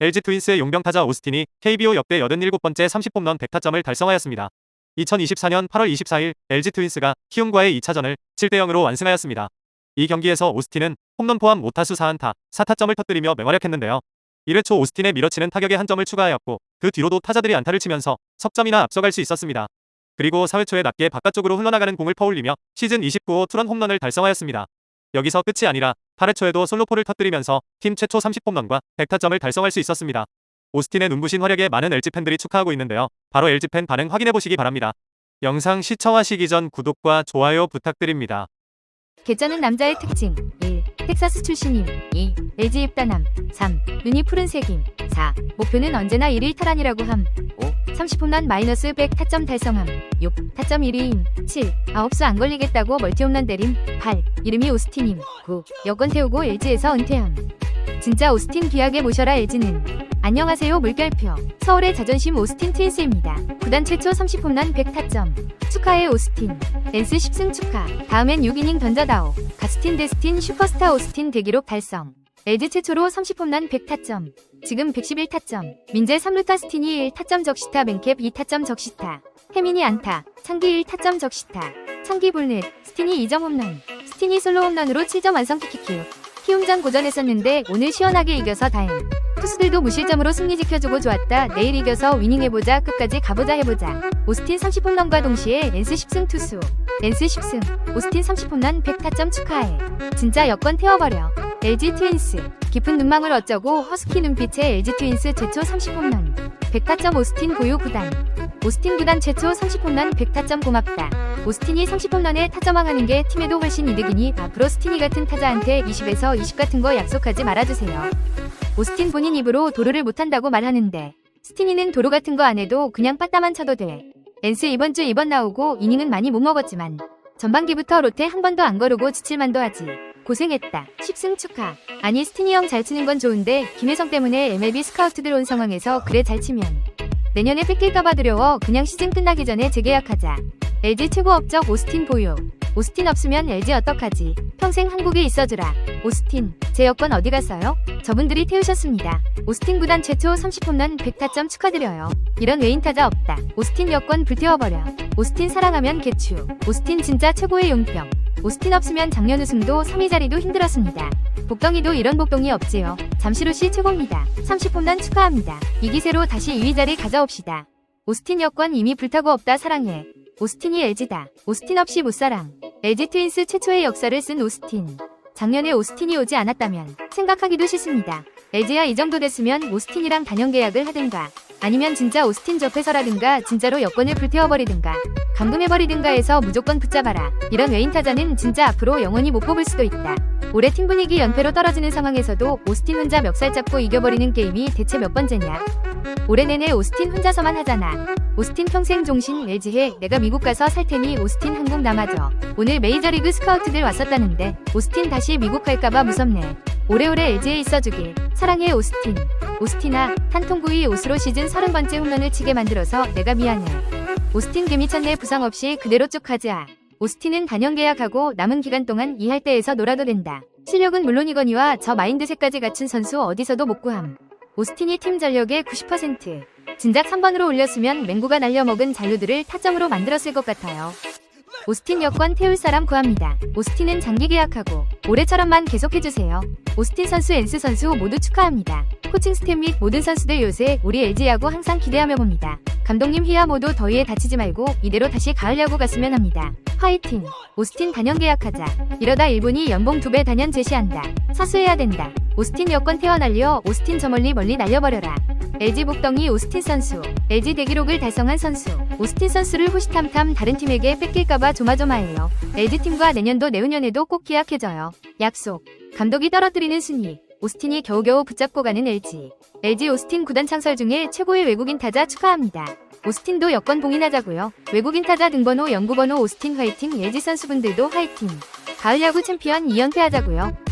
LG 트윈스의 용병 타자 오스틴이 KBO 역대 87번째 30홈런 100타점을 달성하였습니다. 2024년 8월 24일 LG 트윈스가 키움과의 2차전을 7대 0으로 완승하였습니다. 이 경기에서 오스틴은 홈런 포함 5타수 4안타, 4타점을 터뜨리며 맹활약했는데요. 1회 초 오스틴의 밀어치는 타격에 한 점을 추가하였고 그 뒤로도 타자들이 안타를 치면서 석점이나 앞서갈 수 있었습니다. 그리고 4회 초에 낮게 바깥쪽으로 흘러나가는 공을 퍼올리며 시즌 29호 투런 홈런을 달성하였습니다. 여기서 끝이 아니라 8회 초에도 솔로포를 터뜨리면서 팀 최초 30홈런과 100타점을 달성할 수 있었습니다. 오스틴의 눈부신 활약에 많은 LG 팬들이 축하하고 있는데요. 바로 LG 팬 반응 확인해 보시기 바랍니다. 영상 시청하시기 전 구독과 좋아요 부탁드립니다. 개쩌는 남자의 특징 1. 텍사스 출신임 2. LG 입단함 3. 눈이 푸른색임 4. 목표는 언제나 1위 탈환이라고 함 5. 30홈런 마이너스 100 타점 달성함 6. 타점 1위임 7. 아홉수 안 걸리겠다고 멀티홈런 때림 8. 이름이 오스틴임 9. 여권 태우고 LG에서 은퇴함 진짜 오스틴 귀하게 모셔라 LG는 안녕하세요 물결표 서울의 자존심 오스틴 트윈스입니다 구단 최초 30홈런 100타점 축하해 오스틴 랜스 10승 축하 다음엔 6이닝 던져다오 가스틴 데스틴 슈퍼스타 오스틴 대기록 달성 LG 최초로 30홈런 100타점 지금 111타점 민재 3루타 스틴이 1타점 적시타 맨캡 2타점 적시타 혜민이 안타 창기 1타점 적시타 창기 볼넷 스틴이 2점 홈런 스틴이 솔로 홈런으로 7점 완성 키키키우 키움전 고전했었는데 오늘 시원하게 이겨서 다행. 투수들도 무실점으로 승리 지켜주고 좋았다. 내일 이겨서 위닝해보자. 끝까지 가보자 해보자. 오스틴 30홈런과 동시에 랜스 10승 투수 랜스 10승 오스틴 30홈런 100타점 축하해. 진짜 여권 태워버려 LG 트윈스. 깊은 눈망울 어쩌고 허스키 눈빛의 LG 트윈스 최초 30홈런. 100타점 오스틴 보유 구단. 오스틴 구단 최초 30홈런 100타점 고맙다. 오스틴이 30홈런에 타점왕하는 게 팀에도 훨씬 이득이니 앞으로 스티니 같은 타자한테 20에서 20 같은 거 약속하지 말아주세요. 오스틴 본인 입으로 도루를 못한다고 말하는데 스티니는 도루 같은 거 안 해도 그냥 빠따만 쳐도 돼. 랜스 이번 주 2번 나오고 이닝은 많이 못 먹었지만 전반기부터 로테 한 번도 안 거르고 지칠만도 하지. 고생했다. 10승 축하. 아니 스티니 형 잘 치는 건 좋은데 김혜성 때문에 MLB 스카우트들 온 상황에서 그래 잘 치면 내년에 뺏길까봐 두려워 그냥 시즌 끝나기 전에 재계약하자. LG 최고 업적 오스틴 보유. 오스틴 없으면 LG 어떡하지? 평생 한국에 있어주라. 오스틴, 제 여권 어디 갔어요? 저분들이 태우셨습니다. 오스틴 구단 최초 30홈런 100타점 축하드려요. 이런 외인 타자 없다. 오스틴 여권 불태워버려. 오스틴 사랑하면 개추. 오스틴 진짜 최고의 용병. 오스틴 없으면 작년 우승도 3위 자리도 힘들었습니다. 복덩이도 이런 복덩이 없지요. 잠시로 씨 최고입니다. 30홈런 축하합니다. 이 기세로 다시 2위 자리 가져옵시다. 오스틴 여권 이미 불타고 없다 사랑해. 오스틴이 LG다. 오스틴 없이 못사랑. LG 트윈스 최초의 역사를 쓴 오스틴. 작년에 오스틴이 오지 않았다면 생각하기도 싫습니다. LG야 이 정도 됐으면 오스틴이랑 단연 계약을 하든가 아니면 진짜 오스틴 접해서라든가 진짜로 여권을 불태워버리든가 감금해버리든가 해서 무조건 붙잡아라. 이런 외인 타자는 진짜 앞으로 영원히 못 뽑을 수도 있다. 올해 팀 분위기 연패로 떨어지는 상황에서도 오스틴 혼자 멱살 잡고 이겨버리는 게임이 대체 몇 번째냐. 올해 내내 오스틴 혼자서만 하잖아. 오스틴 평생 종신 LG해 내가 미국 가서 살 테니 오스틴 한국 남아줘. 오늘 메이저리그 스카우트들 왔었다는데 오스틴 다시 미국 갈까봐 무섭네. 오래오래 LG에 있어주길. 사랑해 오스틴. 오스틴아, 탄통구이 옷으로 시즌 30번째 홈런을 치게 만들어서 내가 미안해. 오스틴 개미쳤네 부상 없이 그대로 쭉 가자. 오스틴은 단연 계약하고 남은 기간 동안 이 할때에서 놀아도 된다. 실력은 물론이거니와 저 마인드셋까지 갖춘 선수 어디서도 못 구함. 오스틴이 팀 전력의 90%. 진작 3번으로 올렸으면 맹구가 날려먹은 잔류들을 타점으로 만들었을 것 같아요. 오스틴 여권 태울 사람 구합니다. 오스틴은 장기 계약하고 올해처럼만 계속해주세요. 오스틴 선수, 엔스 선수 모두 축하합니다. 코칭 스텝 및 모든 선수들 요새 우리 LG 야구 항상 기대하며 봅니다. 감독님 희야 모두 더위에 다치지 말고 이대로 다시 가을 야구 갔으면 합니다. 화이팅! 오스틴 단연 계약하자. 이러다 일본이 연봉 두 배 단연 제시한다. 사수해야 된다. 오스틴 여권 태워 날려 오스틴 저 멀리 멀리 날려버려라. LG 복덩이 오스틴 선수, LG 대기록을 달성한 선수, 오스틴 선수를 호시탐탐 다른 팀에게 뺏길까봐 조마조마해요. LG 팀과 내년도 내후년에도 꼭 계약해줘요. 약속. 감독이 떨어뜨리는 순위. 오스틴이 겨우겨우 붙잡고 가는 LG. LG 오스틴 구단 창설 중에 최고의 외국인 타자 축하합니다. 오스틴도 여권 봉인하자고요. 외국인 타자 등번호 연구번호 오스틴 화이팅 LG 선수분들도 화이팅. 가을 야구 챔피언 2연패 하자고요.